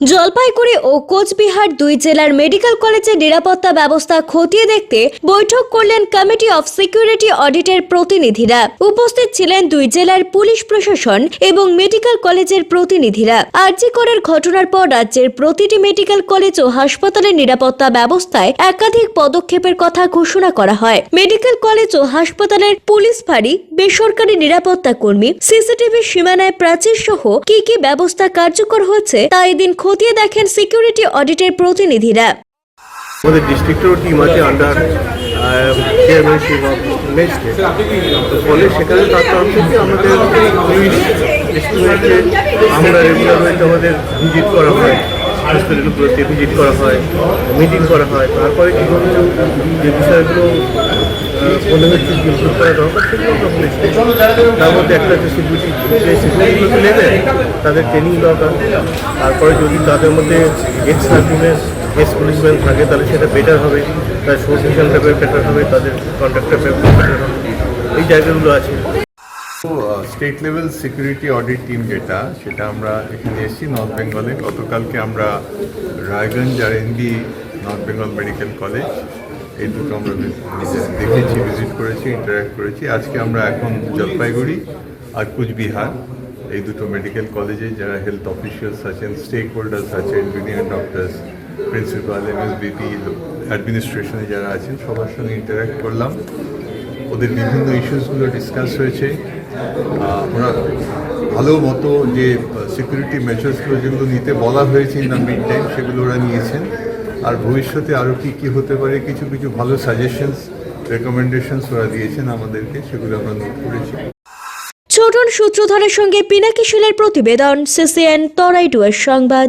জলপাইগুড়ি ও কোচবিহার দুই জেলার মেডিকেল কলেজের নিরাপত্তা ব্যবস্থা খতিয়ে দেখতে বৈঠক করলেন কমিটি অফ সিকিউরিটি অডিটের প্রতিনিধিরা। উপস্থিত ছিলেন দুই জেলার পুলিশ প্রশাসন এবং মেডিকেল কলেজের প্রতিনিধিরা। আরজিকরের ঘটনার পর রাজ্যের প্রতিটি মেডিকেল কলেজ ও হাসপাতালের নিরাপত্তা ব্যবস্থায় একাধিক পদক্ষেপের কথা ঘোষণা করা হয়। মেডিকেল কলেজ ও হাসপাতালের পুলিশ ফাঁড়ি, বেসরকারি নিরাপত্তা কর্মী, সিসিটিভি সীমানায় প্রাচীর সহ কি কি ব্যবস্থা কার্যকর হচ্ছে তা এদিন খতিয়ে দেখেন সিকিউরিটি অডিটের প্রতিনিধিরা। আমাদের ডিস্ট্রিক্টেরও টিম আছে আন্ডার ফলে সেখানে তার তরফ থেকে আমাদের আমরা রেগুলার আমাদের ভিজিট করা হয়। হসপিটালগুলোতে ভিজিট করা হয় মিটিং করা হয়। তারপরে কিছু কিছু যে বিষয়গুলো তার মধ্যে একটা হচ্ছে সিকিউরিটি যে নেবে তাদের ট্রেনিং দরকার। তারপরে যদি তাদের মধ্যে এক্স সার্ভিসেস এক্স পুলিশম্যান থাকে, তাহলে সেটা বেটার হবে। তার সোর্স সিস্টেমটা বেটার হবে, তাদের কন্ট্রাক্টটা বেটার হবে। এই জায়গাগুলো আছে। State level security audit team যেটা, সেটা আমরা এখানে এসেছি নর্থ বেঙ্গলে গতকালকে আমরা রায়গঞ্জ আর ND North Bengal Medical College এই দুটো আমরা দেখেছি ভিজিট করেছি ইন্টারাক্ট করেছি। আজকে আমরা এখন জলপাইগুড়ি আর কুচবিহার, এই দুটো মেডিকেল কলেজে যারা হেলথ অফিসিয়ালস আছেন স্টেক হোল্ডার্স আছেন জুনিয়র ডক্টরস প্রিন্সিপাল এমএসবিপি অ্যাডমিনিস্ট্রেশনে যারা আছেন, সবার সঙ্গে ইন্টারাক্ট করলাম। ওদের বিভিন্ন ইস্যুসগুলো ডিসকাস হয়েছে। ওরা ভালো মতো যে সিকিউরিটি মেজার্সগুলো যেগুলো নিতে বলা হয়েছে ইন দ্য মিড টাইম সেগুলো ওরা নিয়েছেন। আর ভবিষ্যতে আরও কি কি হতে পারে, কিছু কিছু ভালো সাজেশনস রেকমেন্ডেশনস ওরা দিয়েছেন আমাদেরকে, সেগুলো আমরা নোট করেছি। ছোটন সূত্রধারের সঙ্গে পিনাকি শিলের প্রতিবেদন, সিসিএন তরাইডুয়ের সংবাদ।